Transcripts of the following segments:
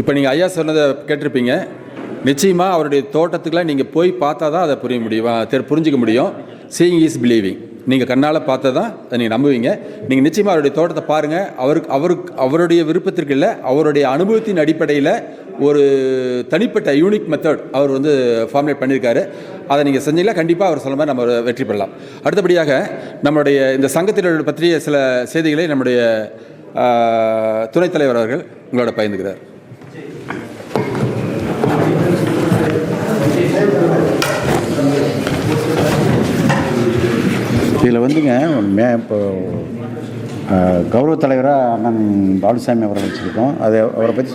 இப்போ நீங்கள் ஐயா சொன்னதை கேட்டிருப்பீங்க. நிச்சயமாக அவருடைய தோட்டத்துக்குலாம் நீங்கள் போய் பார்த்தா தான் அதை புரிய முடியும் புரிஞ்சிக்க முடியும். சீயிங் இஸ் பிலீவிங் நீங்கள் கண்ணால் பார்த்தா தான் அதை நீங்கள் நம்புவீங்க. நீங்கள் நிச்சயமாக அவருடைய தோட்டத்தை பாருங்கள் அவருக்கு அவருக்கு அவருடைய விருப்பத்திற்கு இல்லை அவருடைய அனுபவத்தின் அடிப்படையில் ஒரு தனிப்பட்ட யூனிக் மெத்தட் அவர் வந்து ஃபார்முலேட் பண்ணியிருக்காரு. அதை நீங்கள் செஞ்சீங்களா கண்டிப்பாக அவர் சொல்ல மாதிரி நம்ம வெற்றி பெறலாம். அடுத்தபடியாக நம்மளுடைய இந்த சங்கத்தினர் பற்றிய சில செய்திகளை நம்முடைய துணைத் தலைவர் அவர்கள் உங்களோட பயந்துக்கிறார் இதில் வந்துங்க மே இப்போ கௌரவ தலைவராக அண்ணன் பாலுசாமி அவர்கள் வச்சுருக்கோம். அது அவரை பற்றி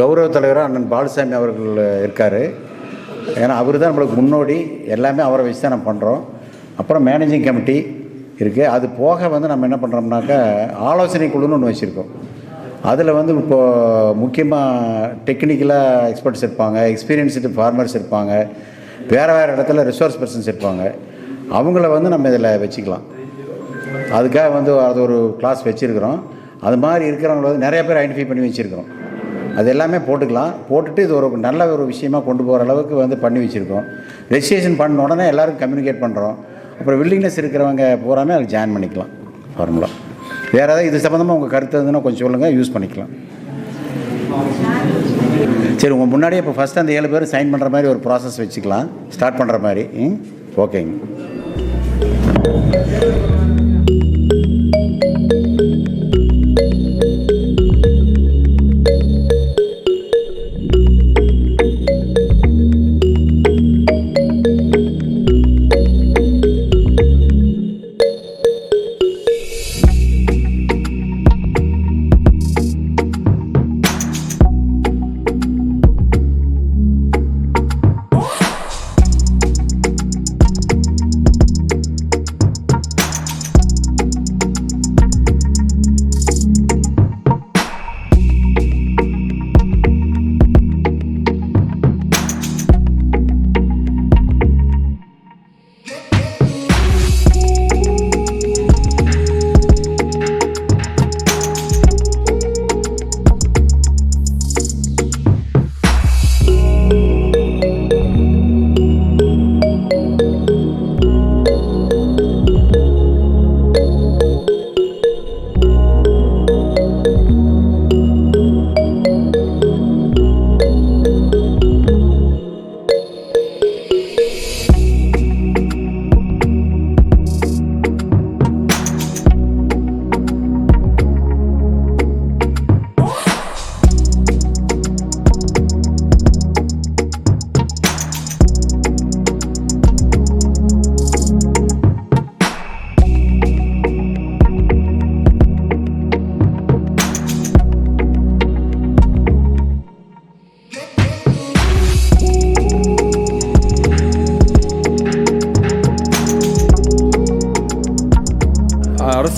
கௌரவ தலைவராக அண்ணன் பாலுசாமி அவர்கள் இருக்கார். ஏன்னா அவர் தான் நம்மளுக்கு முன்னோடி. எல்லாமே அவரை வச்சு தான் நம்ம பண்ணுறோம் அப்புறம் மேனேஜிங் கமிட்டி இருக்குது அது போக வந்து நம்ம என்ன பண்ணுறோம்னாக்கா ஆலோசனை குழுன்னு ஒன்று வச்சுருக்கோம். அதில் வந்து இப்போது முக்கியமாக டெக்னிக்கலாக எக்ஸ்பர்ட்ஸ் இருப்பாங்க. எக்ஸ்பீரியன்ஸ்டு ஃபார்மர்ஸ் இருப்பாங்க. வேறு வேறு இடத்துல ரிசோர்ஸ் பர்சன்ஸ் இருப்பாங்க. அவங்கள வந்து நம்ம இதில் வச்சுக்கலாம். அதுக்காக வந்து அது ஒரு கிளாஸ் வச்சுருக்குறோம். அது மாதிரி இருக்கிறவங்கள வந்து நிறைய பேர் ஐடென்டிஃபை பண்ணி வச்சுருக்கிறோம். அது எல்லாமே போட்டுக்கலாம். போட்டுட்டு இது ஒரு நல்ல ஒரு விஷயமா கொண்டு போகிற அளவுக்கு வந்து பண்ணி வச்சுருக்கோம். ரெஜிஸ்ட்ரேஷன் பண்ண உடனே எல்லாருக்கும் கம்யூனிகேட் பண்ணுறோம் அப்புறம் வில்லிங்னஸ் இருக்கிறவங்க பூராமே அதில் ஜாயின் பண்ணிக்கலாம். ஃபார்முலா வேறு ஏதாவது இது சம்மந்தமாக உங்கள் கருத்து இருந்ததுன்னா கொஞ்சம் சொல்லுங்கள் யூஸ் பண்ணிக்கலாம். சரி உங்கள் முன்னாடியே இப்போ ஃபஸ்ட்டு அந்த ஏழு பேர் சைன் பண்ணுற மாதிரி ஒரு ப்ராசஸ் வச்சுக்கலாம். ஸ்டார்ட் பண்ணுற மாதிரி. ம்? Thank you. ஓகேங்க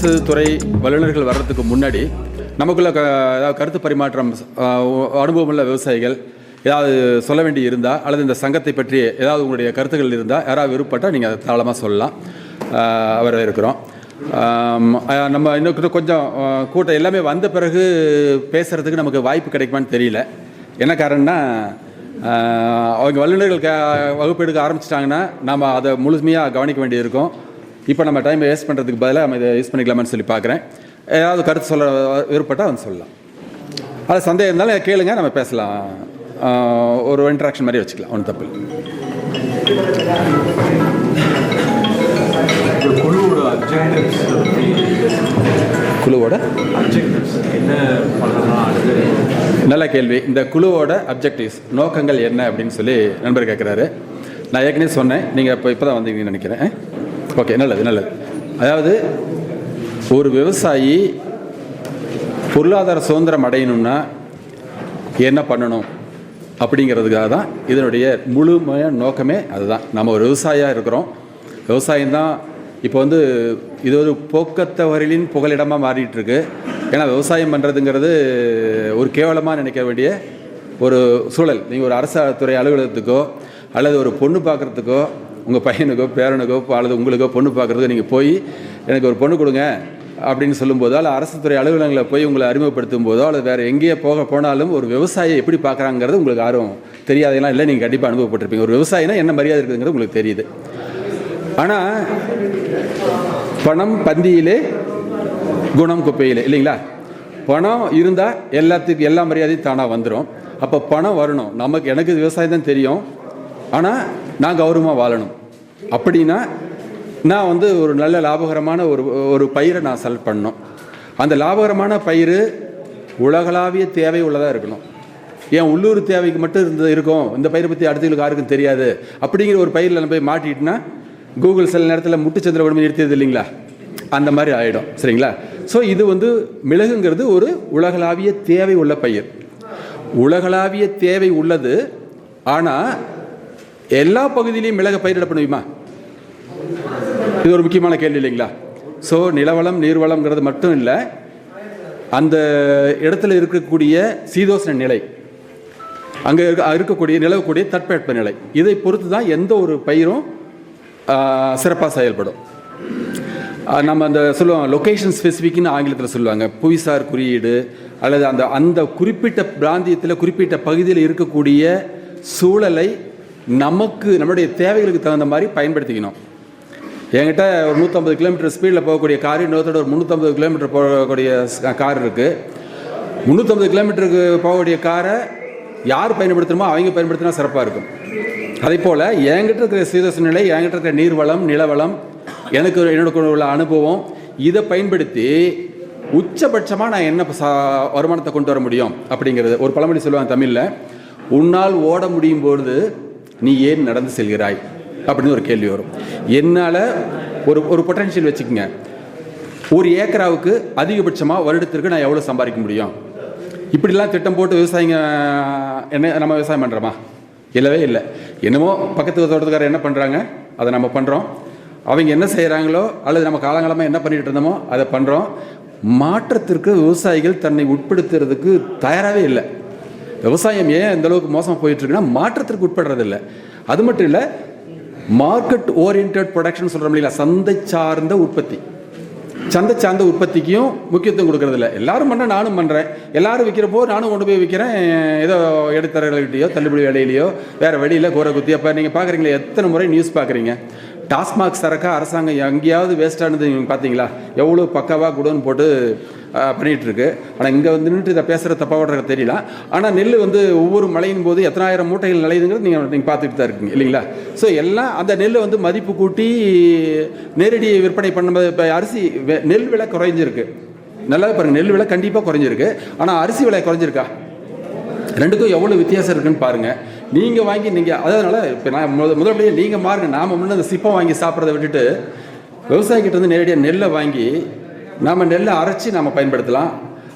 அரசு துறை வல்லுநர்கள் வர்றதுக்கு முன்னாடி நமக்குள்ள க ஏதாவது கருத்து பரிமாற்றம் அனுபவம் அனுபவமுள்ள விவசாயிகள் ஏதாவது சொல்ல வேண்டி இருந்தால் அல்லது இந்த சங்கத்தை பற்றி ஏதாவது உங்களுடைய கருத்துக்கள் இருந்தால் யாராவது விருப்பப்பட்டால் நீங்கள் அதை தாராளமாக சொல்லலாம். அவர் இருக்கிறோம். நம்ம இன்னும் கொஞ்சம் கூட்டம் எல்லாமே வந்த பிறகு பேசுகிறதுக்கு நமக்கு வாய்ப்பு கிடைக்குமான்னு தெரியல. என்ன காரணம்னா அவங்க வல்லுநர்கள் க வகுப்பு எடுக்க ஆரம்பிச்சிட்டாங்கன்னா நம்ம அதை முழுமையாக கவனிக்க வேண்டியிருக்கும். இப்போ நம்ம டைம் வேஸ்ட் பண்ணுறதுக்கு பதிலாக நம்ம இதை யூஸ் பண்ணிக்கலாமான்னு சொல்லி பார்க்குறேன். ஏதாவது கருத்து சொல்ல விருப்பப்பட்டால் வந்து சொல்லலாம். அது சந்தேகம் இருந்தாலும் கேளுங்க நம்ம பேசலாம். ஒரு இன்ட்ராக்ஷன் மாதிரி வச்சுக்கலாம் ஒன்றும் தப்பு குழுவோட நல்ல கேள்வி. இந்த குழுவோட அப்ஜெக்டிவ்ஸ் நோக்கங்கள் என்ன அப்படின்னு சொல்லி நண்பர் கேட்குறாரு நான் ஏற்கனவே சொன்னேன். நீங்கள் இப்போ இப்போ தான் வந்தீங்கன்னு நினைக்கிறேன். ஓகே நல்லது நல்லது. அதாவது ஒரு விவசாயி பொருளாதார சுதந்திரம் அடையணும்னா என்ன பண்ணணும் அப்படிங்கிறதுக்காக தான் இதனுடைய முழுமையான நோக்கமே அதுதான். நம்ம ஒரு விவசாயியாக இருக்கிறோம். விவசாயம்தான் இப்போ வந்து இது ஒரு போக்கத்தவர்களின் புகலிடமாக மாறிட்டுருக்கு. ஏன்னா விவசாயம் பண்ணுறதுங்கிறது ஒரு கேவலமாக நினைக்க வேண்டிய ஒரு சூழல். நீங்கள் ஒரு அரசு துறை அலுவலகத்துக்கோ அல்லது ஒரு பொண்ணு பார்க்குறதுக்கோ உங்கள் பையனுக்கோ பேரனுக்கோ அல்லது உங்களுக்கோ பொண்ணு பார்க்குறதுக்கு நீங்கள் போய் எனக்கு ஒரு பொண்ணு கொடுங்க அப்படின்னு சொல்லும்போதோ அல்ல அரசு துறை அலுவலகங்களை போய் உங்களை அறிமுகப்படுத்தும் போதோ அல்லது வேறு எங்கேயே போக போனாலும் ஒரு விவசாயி எப்படி பார்க்குறாங்கிறது உங்களுக்கு ஆர்வம் தெரியாதெல்லாம் இல்லை நீங்கள் கண்டிப்பாக அனுபவப்பட்டிருப்பீங்க. ஒரு விவசாயினா என்ன மரியாதை இருக்குதுங்கிறது உங்களுக்கு தெரியுது. ஆனால் பணம் பந்தியிலே குணம் குப்பையிலே இல்லைங்களா? பணம் இருந்தால் எல்லாத்துக்கும் எல்லா மரியாதையும் தானாக வந்துடும் அப்போ பணம் வரணும். நமக்கு எனக்கு விவசாயம் தான் தெரியும். ஆனால் நான் கௌரவமாக வாழணும். அப்படின்னா நான் வந்து ஒரு நல்ல லாபகரமான ஒரு ஒரு பயிரை நான் செலக்ட் பண்ணணும். அந்த லாபகரமான பயிர் உலகளாவிய தேவை உள்ளதாக இருக்கணும். ஏன் உள்ளூர் தேவைக்கு மட்டும் இருந்து இருக்கும். இந்த பயிரை பற்றி அடுத்தவங்களுக்கு யாருக்கும் தெரியாது. அப்படிங்கிற ஒரு பயிரில் நம்ம போய் மாட்டிட்டுனா கூகுள் சில நேரத்தில் முட்டுச்சந்திர உடம்பு நிறுத்தியது இல்லைங்களா? அந்த மாதிரி ஆகிடும் சரிங்களா? ஸோ இது வந்து மிளகுங்கிறது ஒரு உலகளாவிய தேவை உள்ள பயிர். உலகளாவிய தேவை உள்ளது. ஆனால் எல்லா பகுதியிலையும் மிளகை பயிரிட பண்ணுவீமா? இது ஒரு முக்கியமான கேள்வி இல்லைங்களா? ஸோ நிலவளம் நீர்வளம்ங்கிறது மட்டும் இல்லை அந்த இடத்துல இருக்கக்கூடிய சீதோஷ்ண நிலை அங்கே இருக்க இருக்கக்கூடிய நிலவக்கூடிய தட்பவெட்ப நிலை இதை பொறுத்து தான் எந்த ஒரு பயிரும் சிறப்பாக செயல்படும். நம்ம அந்த சொல்லுவாங்க லொக்கேஷன் ஸ்பெசிஃபிக்னு ஆங்கிலத்தில் சொல்லுவாங்க. புவிசார் குறியீடு அல்லது அந்த அந்த குறிப்பிட்ட பிராந்தியத்தில் குறிப்பிட்ட பகுதியில் இருக்கக்கூடிய சூழலை நமக்கு நம்மளுடைய தேவைகளுக்கு தகுந்த மாதிரி பயன்படுத்திக்கணும். என்கிட்ட ஒரு நூற்றம்பது கிலோமீட்டர் ஸ்பீடில் போகக்கூடிய கார் இன்னொருத்தோட ஒரு முந்நூற்றம்பது கிலோமீட்டர் போகக்கூடிய கார் இருக்குது முந்நூற்றம்பது கிலோமீட்டருக்கு போகக்கூடிய காரை யார் பயன்படுத்தணுமோ அவங்க பயன்படுத்தினா சிறப்பாக இருக்கும். அதே போல் என்கிட்ட இருக்கிற சீதோஷ நிலை என்கிட்ட இருக்கிற நீர்வளம் நிலவளம் எனக்கு என்னோட உள்ள அனுபவம் இதை பயன்படுத்தி உச்சபட்சமாக நான் என்ன சா வருமானத்தை கொண்டு வர முடியும் அப்படிங்கிறது. ஒரு பழமொழி சொல்லுவாங்க தமிழில் உன்னால் ஓட முடியும் பொழுது நீ ஏன் நடந்து செல்கிறாய்? அப்படின்னு ஒரு கேள்வி வரும். என்னால் ஒரு ஒரு பொட்டன்ஷியல் வச்சுக்கோங்க. ஒரு ஏக்கராவுக்கு அதிகபட்சமாக வருடத்திற்கு நான் எவ்வளோ சம்பாதிக்க முடியும்? இப்படிலாம் திட்டம் போட்டு விவசாயிங்க என்ன நம்ம விவசாயம் பண்ணுறோமா இல்லவே இல்லை. என்னமோ பக்கத்து தோட்டத்துக்காரர் என்ன பண்ணுறாங்க அதை நம்ம பண்ணுறோம் அவங்க என்ன செய்கிறாங்களோ அல்லது நம்ம காலங்காலமாக என்ன பண்ணிகிட்டு இருந்தோமோ அதை பண்ணுறோம் மாற்றத்திற்கு விவசாயிகள் தன்னை உட்படுத்துறதுக்கு தயாராகவே இல்லை. விவசாயம் ஏன் இந்த அளவுக்கு மோசமாக போயிட்டு இருக்குன்னா மாற்றத்திற்கு உட்படுறதில்லை. அது மட்டும் இல்லை மார்க்கெட் ஓரியன்ட் ப்ரொடக்ஷன் சொல்கிறோம் இல்லைங்களா? சந்தை சார்ந்த உற்பத்தி. சந்தை சார்ந்த உற்பத்திக்கும் முக்கியத்துவம் கொடுக்கறதில்ல. எல்லாரும் பண்ண நானும் பண்ணுறேன் எல்லாரும் விற்கிறப்போ நானும் கொண்டு போய் விற்கிறேன் ஏதோ இடைத்தரகர்கள்கிட்டயோ தள்ளுபடி வேலையிலையோ வேறு வழியில் கோர குத்தி. அப்போ நீங்கள் பார்க்குறீங்களா எத்தனை முறை நியூஸ் பார்க்குறீங்க டாஸ்மாக் சரக்கா அரசாங்கம் எங்கேயாவது வேஸ்டானது நீங்கள் பார்த்தீங்களா எவ்வளோ பக்காவாக கொடுன்னு போட்டு ஆ, இருக்கு ஆனால் இங்கே வந்து நின்றுட்டு இதை பேசுகிற தப்பாக தெரியல. ஆனால் நெல் வந்து ஒவ்வொரு மழையின் போது எத்தனாயிரம் மூட்டைகள் நிலையுதுங்கிறது நீங்கள் நீங்கள் பார்த்துட்டு தான் இருக்கீங்க இல்லைங்களா? ஸோ எல்லாம் அந்த நெல்லை வந்து மதிப்பு கூட்டி நேரடி விற்பனை பண்ணும்போது இப்போ அரிசி வெ- நெல் விலை குறைஞ்சிருக்கு. நல்லா பாருங்கள் நெல் விலை கண்டிப்பாக குறைஞ்சிருக்கு. ஆனால் அரிசி விலை குறைஞ்சிருக்கா? ரெண்டுக்கும் எவ்வளோ வித்தியாசம் இருக்குன்னு பாருங்கள் நீங்கள் வாங்கி நீங்கள் அதனால இப்போ நான் முத முதல்ல நீங்கள் மாறுங்க. நாம் முன்னே அந்த சிப்பம் வாங்கி சாப்பிட்றத விட்டுட்டு விவசாயிகிட்ட வந்து நேரடியாக நெல்லை வாங்கி நாம் நெல்லை அரைச்சி நாம் பயன்படுத்தலாம்.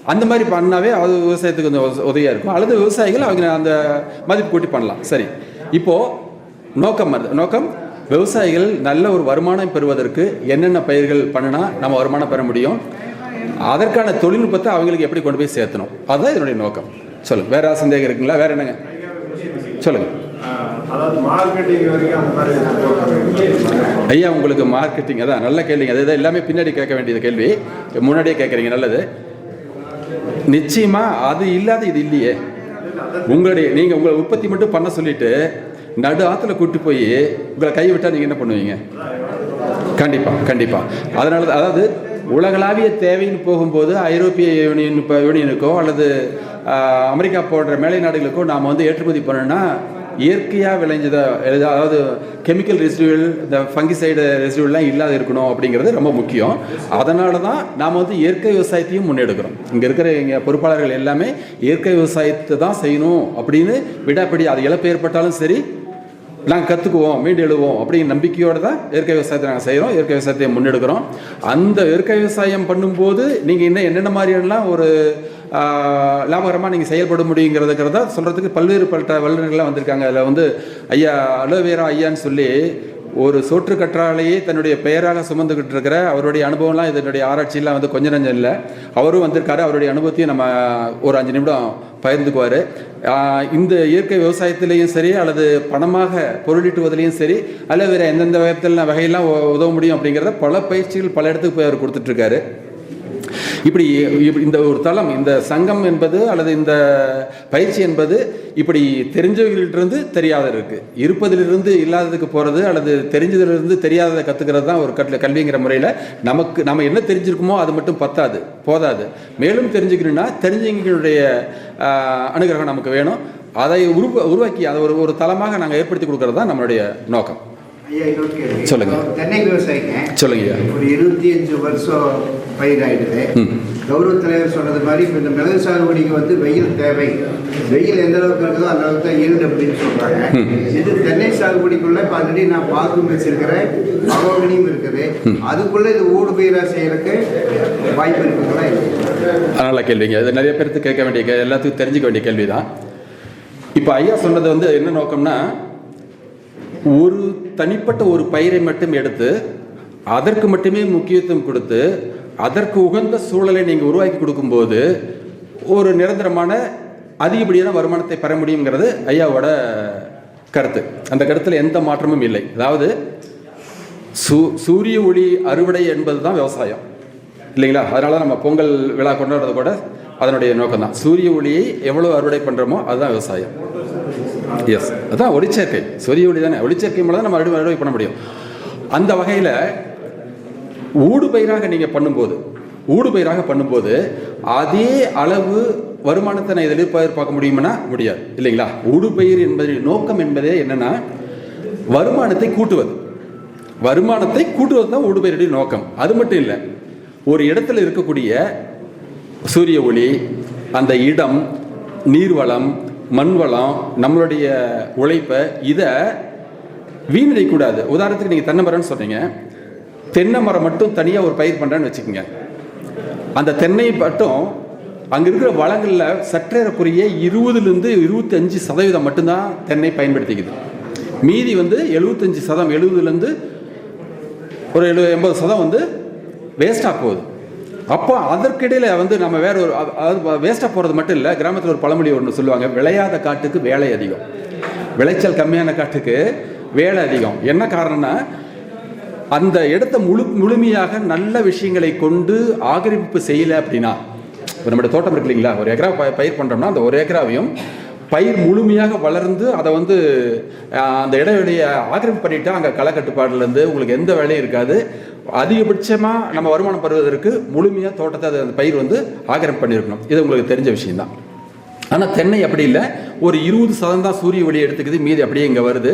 அந்த மாதிரி பண்ணாவே அது விவசாயத்துக்கு கொஞ்சம் உதவியாக இருக்கும். அல்லது விவசாயிகள் அவங்க அந்த மதிப்பு கூட்டி பண்ணலாம். சரி. இப்போது நோக்கம் அது நோக்கம் விவசாயிகள் நல்ல ஒரு வருமானம் பெறுவதற்கு என்னென்ன பயிர்கள் பண்ணினா நம்ம வருமானம் பெற முடியும். அதற்கான தொழில்நுட்பத்தை அவங்களுக்கு எப்படி கொண்டு போய் சேர்த்தணும்? அதுதான் இதனுடைய நோக்கம். சொல்லு. வேற சந்தேகம் இருக்குங்களா? வேற என்னங்க? சொல்லுங்க. அதாவது மார்க்கெட்டிங் வரைக்கும் அந்த மாதிரி ஐயா உங்களுக்கு மார்க்கெட்டிங் அதான் நல்ல கேள்விங்க. அது எல்லாமே பின்னாடி கேட்க வேண்டியது கேள்வி. முன்னாடியே கேட்குறீங்க நல்லது. நிச்சயமா அது இல்லாத இது இல்லையே. உங்களுடைய நீங்கள் உங்களை உற்பத்தி மட்டும் பண்ண சொல்லிட்டு நடு ஆற்றுல கூட்டி போய் உங்களை கை விட்டால் நீங்கள் என்ன பண்ணுவீங்க? கண்டிப்பாக கண்டிப்பாக அதனால தான் அதாவது உலகளாவிய தேவைன்னு போகும்போது ஐரோப்பிய யூனியன் இப்போ யூனியனுக்கோ அல்லது அமெரிக்கா போன்ற மேலை நாடுகளுக்கோ நாம் வந்து ஏற்றுமதி பண்ணோன்னா இயற்கையாக விளைஞ்சதை அதாவது கெமிக்கல் ரெசிடியூல் இந்த ஃபங்கிசைடு ரெசிடியூல்லாம் இல்லாத இருக்கணும் அப்படிங்கிறது ரொம்ப முக்கியம். அதனால தான் நாம் வந்து இயற்கை விவசாயத்தையும் முன்னெடுக்கிறோம். இங்கே இருக்கிற எங்கள் பொறுப்பாளர்கள் எல்லாமே இயற்கை விவசாயத்தை தான் செய்யணும் அப்படின்னு விடாப்பிடி அது இழப்பு ஏற்பட்டாலும் சரி நாங்கள் கற்றுக்குவோம் மீண்டு எழுவோம் அப்படிங்கிற நம்பிக்கையோடு தான் இயற்கை விவசாயத்தை நாங்கள் செய்கிறோம் இயற்கை விவசாயத்தை முன்னெடுக்கிறோம். அந்த இயற்கை விவசாயம் பண்ணும்போது நீங்கள் இன்னும் என்னென்ன மாதிரியெல்லாம் ஒரு லாபகரமாக நீங்கள் செயல்பட முடியுங்கிறதுங்கிறத சொல்கிறதுக்கு பல்வேறு பட்ட வல்லுநர்கள்லாம் வந்திருக்காங்க. அதில் வந்து ஐயா அலோவேரா ஐயான்னு சொல்லி ஒரு சோற்று கற்றாழையே தன்னுடைய பெயராக சுமந்துக்கிட்டு இருக்கிற அவருடைய அனுபவம்லாம் இதனுடைய ஆராய்ச்சியெல்லாம் வந்து கொஞ்சம் நஞ்சம் இல்லை. அவரும் வந்திருக்காரு. அவருடைய அனுபவத்தையும் நம்ம ஒரு அஞ்சு நிமிடம் பகிர்ந்துக்குவார். இந்த இயற்கை விவசாயத்திலையும் சரி அல்லது பணமாக பொருளீட்டுவதிலையும் சரி அல்லது வேறு எந்தெந்த விதத்தில் வகையெல்லாம் உதவ முடியும் அப்படிங்கிறத பல பயிற்சிகள் பல இடத்துக்கு போய் அவர் கொடுத்துட்ருக்காரு. இப்படி இந்த ஒரு தளம் இந்த சங்கம் என்பது அல்லது இந்த பயிற்சி என்பது இப்படி தெரிஞ்சவர்களிட்டிருந்து தெரியாத இருக்குது இருப்பதிலிருந்து இல்லாததுக்கு போகிறது அல்லது தெரிஞ்சதிலிருந்து தெரியாததை கற்றுக்கிறது தான் ஒரு கல்வி கல்விங்கிற முறையில் நமக்கு நம்ம என்ன தெரிஞ்சிருக்குமோ அது மட்டும் பத்தாது போதாது. மேலும் தெரிஞ்சுக்கணும்னா தெரிஞ்சவங்களுடைய அனுகிரகம் நமக்கு வேணும். அதை உருவ உருவாக்கி அதை ஒரு ஒரு தளமாக நாங்கள் ஏற்படுத்தி கொடுக்கறது தான் நம்மளுடைய நோக்கம். சொல்லுங்க. தென்னை விவசாயிங்க. சொல்லுங்க ஐயா. ஒரு இருபத்தி அஞ்சு வருஷம் பயிர் ஆயிடுது ம். கௌரவ தலைவர் சொன்னது மாதிரி இப்போ இந்த மிளகு சாகுபடிக்கு வந்து வெயில் தேவை. வெயில் எந்த அளவுக்கு இருக்குதோ அந்த அளவுக்கு தான் ஈல்டு அப்படின்னு சொல்றாங்க. இது தென்னை சாகுபடிக்குள்ள இப்போ ஆல்ரெடி நான் பாக்கும் வச்சிருக்கிறேன். மகோகனியும் இருக்குது. அதுக்குள்ள இது ஊடு பயிரா செய்யறதுக்கு வாய்ப்பு இருக்குங்களா? நல்ல கேள்விங்க. இது நிறைய பேருக்கு கேட்க வேண்டிய எல்லாத்துக்கும் தெரிஞ்சுக்க வேண்டிய கேள்வி தான் இப்போ ஐயா சொன்னது வந்து என்ன நோக்கம்னா ஒரு தனிப்பட்ட ஒரு பயிரை மட்டும் எடுத்து அதற்கு மட்டுமே முக்கியத்துவம் கொடுத்து அதற்கு உகந்த சூழலை நீங்கள் உருவாக்கி கொடுக்கும்போது ஒரு நிரந்தரமான அதிகப்படியான வருமானத்தை பெற முடியுங்கிறது ஐயாவோட கருத்து. அந்த கருத்தில் எந்த மாற்றமும் இல்லை. அதாவது சூ சூரிய ஒளி அறுவடை என்பது தான் விவசாயம். இல்லைங்களா? அதனால நம்ம பொங்கல் விழா கொண்டாடுறது கூட அதனுடைய நோக்கம் தான் சூரிய ஒளியை எவ்வளோ அறுவடை பண்ணுறோமோ அதுதான் விவசாயம். எஸ் அதான் ஒளிச்சேர்க்கை. சூரிய ஒளி தானே. ஒளிச்சேர்க்கை மூலம் தான் நம்ம அறுவடை அறுவடை பண்ண முடியும். அந்த வகையில் ஊடுபயிராக நீங்கள் பண்ணும்போது ஊடுபயிராக பண்ணும்போது அதே அளவு வருமானத்தை நான் இதில் எதிர்பார்க்க முடியுமானா? முடியாது. இல்லைங்களா? ஊடுபயிர் பயிர் நோக்கம் என்பதே என்னென்னா வருமானத்தை கூட்டுவது. வருமானத்தை கூட்டுவது தான் ஊடுபயிருடைய நோக்கம். அது மட்டும் இல்லை ஒரு இடத்துல இருக்கக்கூடிய சூரிய ஒளி அந்த இடம் நீர்வளம் மண்வளம் நம்மளுடைய உழைப்பை இதை வீணடிக்கூடாது உதாரணத்துக்கு நீங்கள் தென்னை மரம்னு சொன்னீங்க. தென்னை மரம் மட்டும் தனியாக ஒரு பயிர் பண்ணுறேன்னு வச்சுக்கோங்க. அந்த தென்னை மட்டும் அங்கே இருக்கிற வளங்களில் சற்றேறக்குரிய இருபதுலேருந்து இருபத்தஞ்சு சதவீதம் மட்டும்தான் தென்னை பயன்படுத்திக்குது. மீதி வந்து எழுபத்தஞ்சு சதம் எழுபதுலேருந்து ஒரு எழு எண்பது சதம் வந்து வேஸ்ட்டாக போகுது. அப்போ அதற்கிடையில் வந்து நம்ம வேற ஒரு அது- வேஸ்ட்டாக போகிறது மட்டும் இல்லை கிராமத்தில் ஒரு பழமொழி ஒன்று சொல்லுவாங்க விளையாத காட்டுக்கு வேலை அதிகம். விளைச்சல் கம்மியான காட்டுக்கு வேலை அதிகம். என்ன காரணம்னா அந்த இடத்த முழு முழுமையாக நல்ல விஷயங்களை கொண்டு ஆக்கிரமிப்பு செய்யலை அப்படின்னா இப்போ நம்மளோட தோட்டம் இருக்கு இல்லைங்களா ஒரு ஏக்கரா ப- பயிர் பண்ணுறோம்னா அந்த ஒரு ஏக்கராவையும் பயிர் முழுமையாக வளர்ந்து அதை வந்து அந்த இடைவெளியை ஆக்கிரமிப்பு பண்ணிட்டா அங்கே களைக்கட்டுப்பாடுலேருந்து உங்களுக்கு எந்த வேலையும் இருக்காது. அதிகபட்சமாக நம்ம வருமானம் பெறுவதற்கு முழுமையாக தோட்டத்தை அது அந்த பயிர் வந்து ஆக்கிரமிப்பு பண்ணியிருக்கணும் இது உங்களுக்கு தெரிஞ்ச விஷயம்தான். ஆனால் தென்னை அப்படி இல்லை. ஒரு இருபது சதம் தான் சூரிய ஒளி எடுத்துக்குது மீதி அப்படியே இங்கே வருது.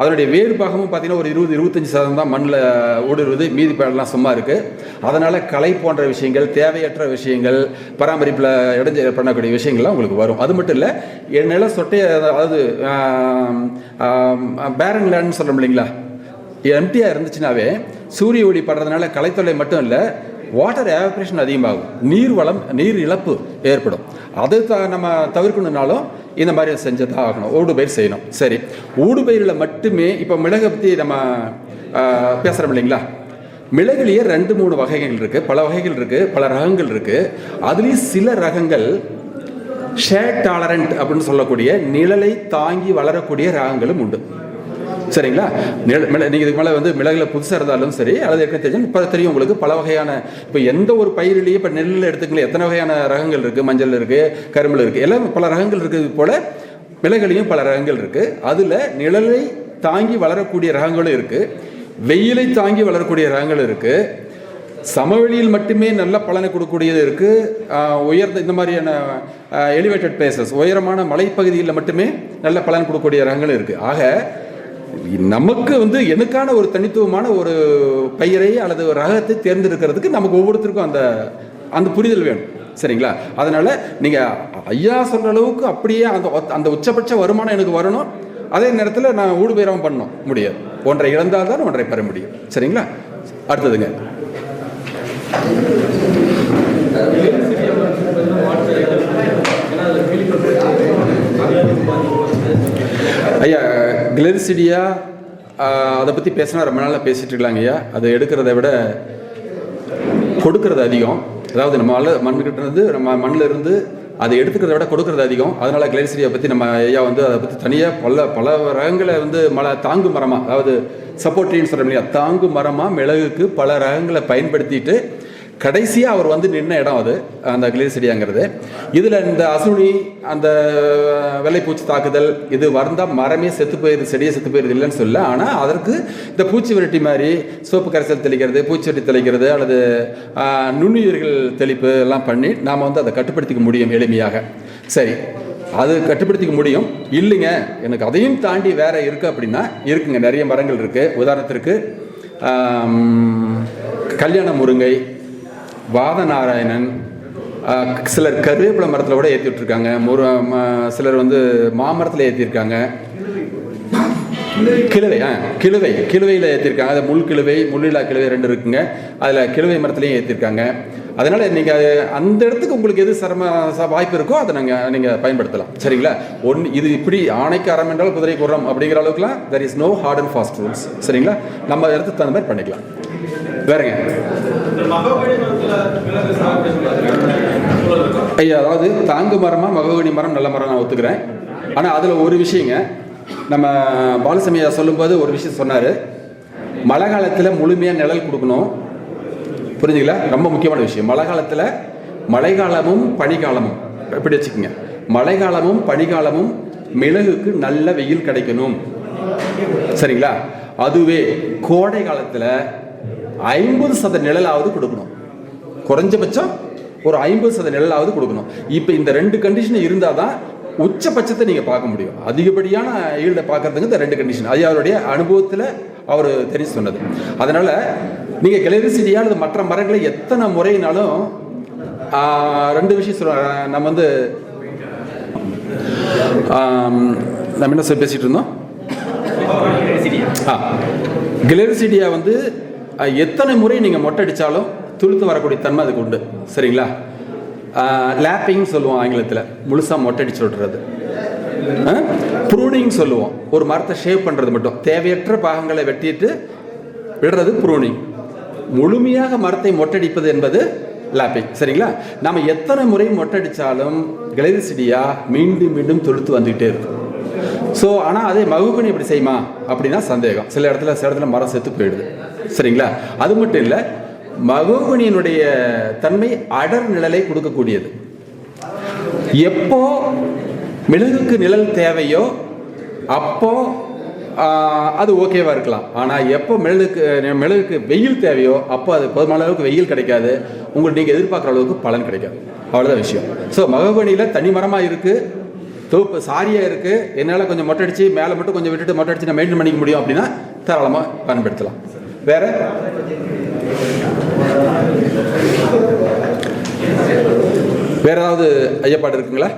அதனுடைய வேறு பாகமும் பார்த்தீங்கன்னா ஒரு இருபது இருபத்தஞ்சி சதவீதம் தான் மண்ணில் ஊடுருவுது மீதி பேடெல்லாம் சும்மா இருக்குது அதனால் களை போன்ற விஷயங்கள் தேவையற்ற விஷயங்கள் பராமரிப்பில் இடைஞ்ச பண்ணக்கூடிய விஷயங்கள்லாம் உங்களுக்கு வரும். அது மட்டும் இல்லை என் நில சொட்டை அதாவது பேரன் லேண்ட்னு சொல்கிறோம் இல்லைங்களா? எம்டியாக இருந்துச்சுனாவே சூரிய ஒளி படுறதுனால களைத்தொல்லை மட்டும் இல்லை வாட்டர் எவாபரேஷன் அதிகமாகும். நீர் வளம் நீர் இழப்பு ஏற்படும். அது த நம்ம தவிர்க்கணுன்னாலும் இந்த மாதிரி செஞ்சு தான் ஆகணும் ஊடுபயிர் செய்யணும். சரி. ஊடுபயிரில் மட்டுமே இப்போ மிளகை பற்றி நம்ம பேசுகிறோம் இல்லைங்களா? மிளகுலேயே ரெண்டு மூணு வகைகள் இருக்குது பல வகைகள் இருக்குது பல ரகங்கள் இருக்குது அதுலேயும் சில ரகங்கள் ஷேட் டாலரண்ட் அப்படின்னு சொல்லக்கூடிய நிழலை தாங்கி வளரக்கூடிய ரகங்களும் உண்டு. சரிங்களா? நிழ- நீங்கள் இதுக்கு மேலே வந்து மிளகுல புதுசாக இருந்தாலும் சரி அல்லது ஏற்கனவே தெரியும் இப்போ தெரியும் உங்களுக்கு பல வகையான இப்போ எந்த ஒரு பயிரிலேயே இப்போ நெல்லில் எடுத்துக்கலாம் எத்தனை வகையான ரகங்கள் இருக்குது மஞ்சள் இருக்குது கரும்புல இருக்குது எல்லாம் பல ரகங்கள் இருக்குது போல மிளகுலையும் பல ரகங்கள் இருக்குது அதில் நிழலை தாங்கி வளரக்கூடிய ரகங்களும் இருக்குது வெயிலை தாங்கி வளரக்கூடிய ரகங்கள் இருக்குது சமவெளியில் மட்டுமே நல்ல பலனை கொடுக்கக்கூடியது இருக்கு. உயர்ந்த இந்த மாதிரியான எலிவேட்டட் பிளேசஸ் உயரமான மலைப்பகுதியில் மட்டுமே நல்ல பலன் கொடுக்கக்கூடிய ரகங்கள் இருக்கு. ஆக நமக்கு வந்து எனக்கான ஒரு தனித்துவமான ஒரு பயிரை அல்லது ஒரு ரகத்தை தேர்ந்தெடுக்கிறதுக்கு நமக்கு ஒவ்வொருத்தருக்கும் அந்த அந்த புரிதல் வேணும். சரிங்களா? அதனால நீங்க ஐயா சொல்ற அளவுக்கு அப்படியே அந்த அந்த உச்சபட்ச வருமானம் எனக்கு வரணும். அதே நேரத்தில் நான் ஊடுபயிரம் பண்ணணும். முடியாது. ஒன்றை இழந்தால் தான் ஒன்றை பெற முடியும். சரிங்களா? அடுத்ததுங்க. ஐயா கிளரிசிடியா அதை பற்றி பேசினா ரொம்ப நாளாக பேசிகிட்டு இருக்கலாங்க ஐயா. அதை எடுக்கிறத விட கொடுக்கறது அதிகம். அதாவது நம்ம மல்ல மண்ணுக்கிட்ட இருந்து நம்ம மண்ணில் இருந்து அதை எடுத்துக்கிறத விட கொடுக்கறது அதிகம். அதனால் கிளரிசிடியை பற்றி நம்ம ஐயா வந்து அதை பற்றி தனியாக பல பல ரகங்களை வந்து மழை தாங்கு மரமாக அதாவது சப்போர்ட்டின்னு சொல்கிறோம் இல்லையா? தாங்கு மரமாக மிளகுக்கு பல ரகங்களை பயன்படுத்திட்டு கடைசியாக அவர் வந்து நின்ன இடம் அது அந்த கிளிசெடியாங்கிறது இதில் இந்த அசுனி அந்த வெள்ளைப்பூச்சி தாக்குதல் இது வந்தால் மரமே செத்து போயிருது செடியே செத்து போயிருது இல்லைன்னு சொல்ல. ஆனால் அதற்கு இந்த பூச்சி விரட்டி மாதிரி சோப்பு கரைசல் தெளிக்கிறது பூச்சி வெட்டி தெளிக்கிறது அல்லது நுண்ணுயிர்கள் தெளிப்பு எல்லாம் பண்ணி நாம் வந்து அதை கட்டுப்படுத்திக்க முடியும் எளிமையாக. சரி அது கட்டுப்படுத்திக்க முடியும். இல்லைங்க எனக்கு அதையும் தாண்டி வேற இருக்கு அப்படின்னா இருக்குங்க நிறைய மரங்கள் இருக்குது உதாரணத்திற்கு கல்யாண முருங்கை வாதநாராயணன் சிலர் கருவேப்பிலை மரத்தில் கூட ஏற்றி விட்டுருக்காங்க. முரு சிலர் வந்து மாமரத்தில் ஏற்றிருக்காங்க கிழவை ஆ கிழவை கிழுவையில் ஏற்றிருக்காங்க அது முள் கிழவை முள்ளிலா கிழவை ரெண்டு இருக்குங்க. அதில் கிழவை மரத்துலையும் ஏற்றிருக்காங்க அதனால் நீங்கள் அந்த இடத்துக்கு உங்களுக்கு எது சிரம ச- வாய்ப்பு இருக்கோ அதை நாங்கள் நீங்கள் பயன்படுத்தலாம். சரிங்களா? ஒன்று இது இப்படி ஆணைக்கு அறம் என்றால் குதிரை குரம் அப்படிங்கிற அளவுக்குலாம் there is no hard and fast rules சரிங்களா? நம்ம இடத்துக்கு தகுந்த மாதிரி பண்ணிக்கலாம். வேறங்க. ஐயா அதாவது தாங்கு மரமாக மகவனி மரம் நல்ல மரம் நான் ஒத்துக்கிறேன். ஆனால் அதில் ஒரு விஷயங்க. நம்ம பாலசமியா சொல்லும்போது ஒரு விஷயம் சொன்னார். மழை காலத்தில் முழுமையாக நிழல் கொடுக்கணும். புரிஞ்சுங்களா ரொம்ப முக்கியமான விஷயம். மழை காலத்தில் மழைக்காலமும் பனிக்காலமும். எப்படி வச்சுக்கோங்க. மழைக்காலமும் பனிக்காலமும் மிளகுக்கு நல்ல வெயில் கிடைக்கணும். சரிங்களா? அதுவே கோடை காலத்தில் ஐம்பது சத நிழலாவது கொடுக்கணும். குறைஞ்சபட்சம் ஒரு ஐம்பது சத நிழலாவது கொடுக்கணும். இப்போ இந்த ரெண்டு கண்டிஷன் இருந்தால் தான் உச்சபட்சத்தை நீங்கள் பார்க்க முடியும். அதிகப்படியான ஈல்டை பார்க்கறதுக்கு இந்த ரெண்டு கண்டிஷன் அது அவருடைய அனுபவத்தில் அவர் தெரிஞ்சு சொன்னது. அதனால் நீங்கள் கிளரிசிட்டியா அல்லது மற்ற மரங்களை எத்தனை முறையினாலும் ரெண்டு விஷயம் சொல்ல நம்ம வந்து நம்ம என்ன சொல்லி பேசிகிட்டு இருந்தோம்? ஆ கிளரிசிடியா வந்து எத்தனை முறை நீங்கள் மொட்டை அடித்தாலும் துளுத்து வரக்கூடிய தன்மை அதுக்கு உண்டு. சரிங்களா? லேப்பிங் சொல்லுவோம் ஆங்கிலத்தில். முழுசாக மொட்டை அடிச்சு ப்ரூனிங் சொல்லுவோம். ஒரு மரத்தை ஷேவ் பண்ணுறது மட்டும். தேவையற்ற பாகங்களை வெட்டிட்டு விடுறது ப்ரூனிங் முழுமையாக மரத்தை மொட்டடிப்பது என்பது லேப்பிங் சரிங்களா? நம்ம எத்தனை முறை மொட்டடிச்சாலும் செடியாக மீண்டும் மீண்டும் துளுத்து வந்துக்கிட்டே இருக்கும். ஸோ ஆனால் அதே மகுபனி இப்படி செய்யுமா? அப்படின்னா சந்தேகம். சில இடத்துல சில இடத்துல மரம் செத்து போயிடுது. சரிங்களா? அது மட்டும் இல்லை மகுபனியினுடைய தன்மை அடர் நிழலை கொடுக்கக்கூடியது. எப்போ மிளகுக்கு நிழல் தேவையோ அப்போ அது ஓகேவா இருக்கலாம். ஆனால் எப்போ மிளகுக்கு மிளகுக்கு வெயில் தேவையோ அப்போ அது போதுமான அளவுக்கு வெயில் கிடைக்காது. உங்களுக்கு நீங்கள் எதிர்பார்க்குற அளவுக்கு பலன் கிடைக்காது. அவ்வளோதான் விஷயம். ஸோ மகபணியில் தனி மரமாக இருக்குது தோப்பு சாரியாக இருக்குது என்னால் கொஞ்சம் மொட்டை அடித்து மேலே மட்டும் கொஞ்சம் விட்டுட்டு மொட்டை அடித்து நான் மெயின்டைன் பண்ணிக்க முடியும் அப்படின்னா தாராளமாக பயன்படுத்தலாம். வேறு? வேற ஏதாவது ஐயப்பாடு இருக்குங்களா?